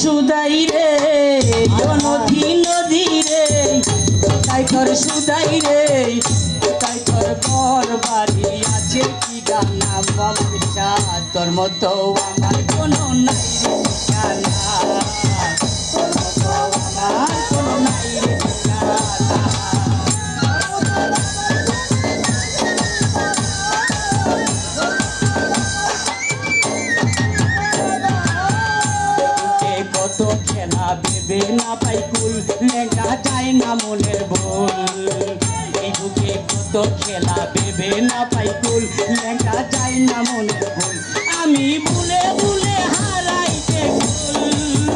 সুদাই রে নদী নদী রে তাই তোর সুদাই রে তাই তোর পর বাড়ি আছে কি ডানা মমতা তোর মতো আমার কোনো নাই। না পাই কুল লেখা যায় না মনের ভুল। এই বুকে কত খেলা ভেবে না পাই কুল লেখা যায় না মনের ভুল। আমি ভুলে ভুলে হারাই যে কুল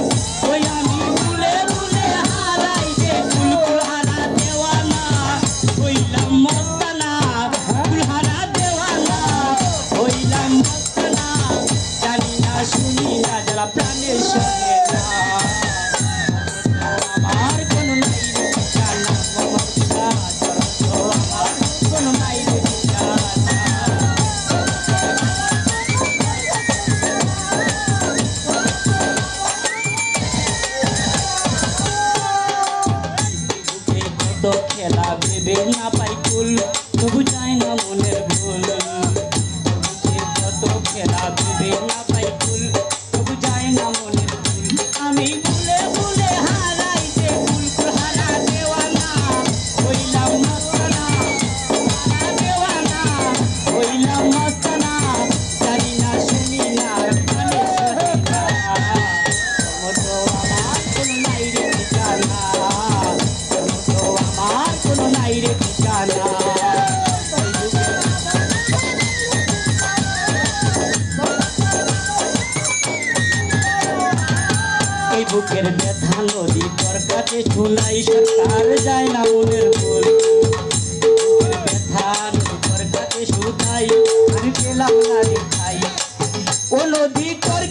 ওই আমি ভুলে ভুলে হারাই যে কুল কুল হারা দেওয়ানা। হইলাম মস্তানা হারা দেওয়ানা। হইলাম মস্তানা না শুনি না যারা প্রাণের সঙ্গে না। না পাই কুল এই বুকের ব্যথা নদী তোর কাছে শুনাই সরকার যায় না মনের ভুল ব্যথা নদী তোর কাছে শুনাই, আর গেলাম না রে খাই ও নদী তোর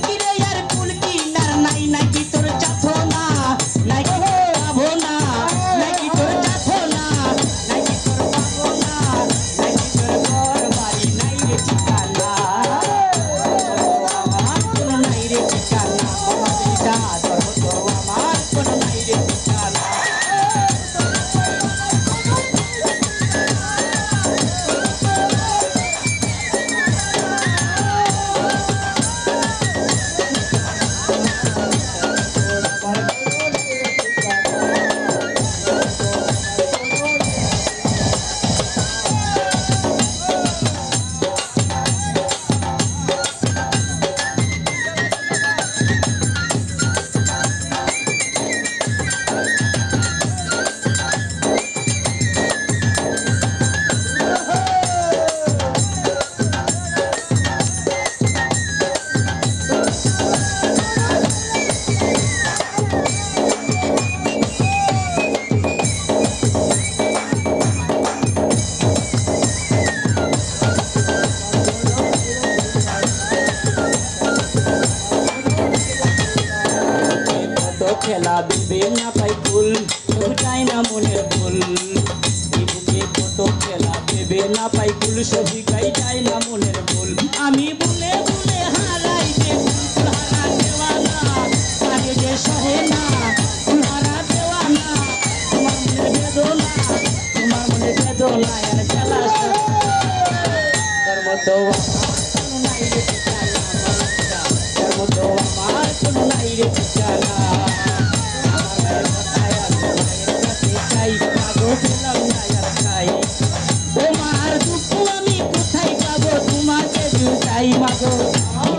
দিবে না ফুল তবু চাই না মনের ভুল। বুকে কত খেলা দেবে না পাই ফুল সবই গাই যায় না মনের ভুল। আমি ভুলে ভুলে হারাই যে হারা দেওয়ানা আগে যে সহে না, হারা মনের বেদনা, তোমার মনে বেদনা নাই রে মতো আমার কোনো নাই রে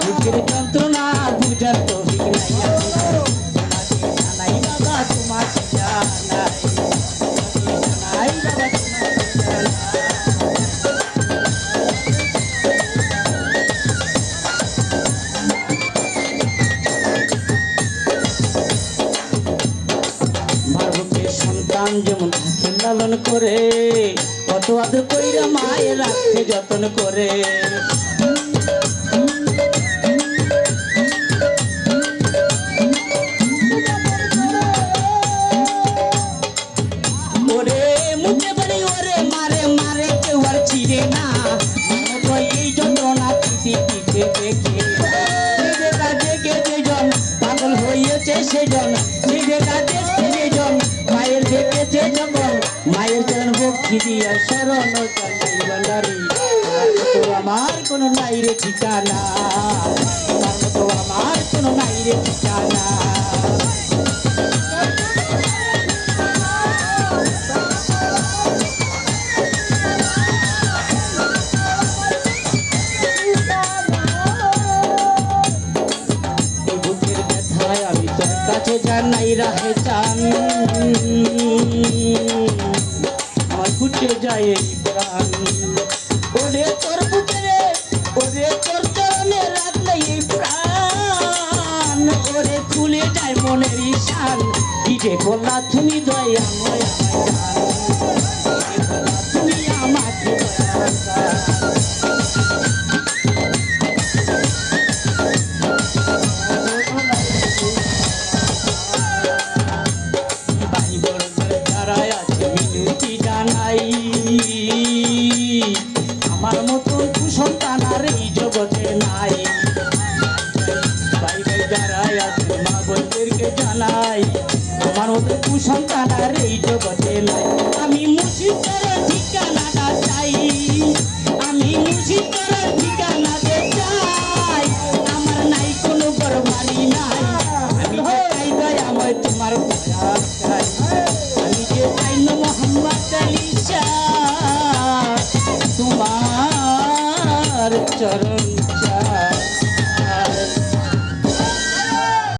দুঃখের যন্ত্রণা বুঝার তো নাই। বাবা তোমাকে জানাই বাবা সন্তান যেমন করে কত আদর কইরা মায়ের রাখতে যতন করে। দিয়া শরণ বান্দারি তোমার মতো আমার কোনো নাই রে ঠিকানা। তোমার মতো আমার কোনো নাই রে ঠিকানা। আমি তোর কাছে জানাই রাহে চান। যায় এই প্রাণ। ওরে তোর বুকে রে ওরে তোর চরণে রাখলে মনের ঈশান কি যে তুমি দয়া ময়। চরণ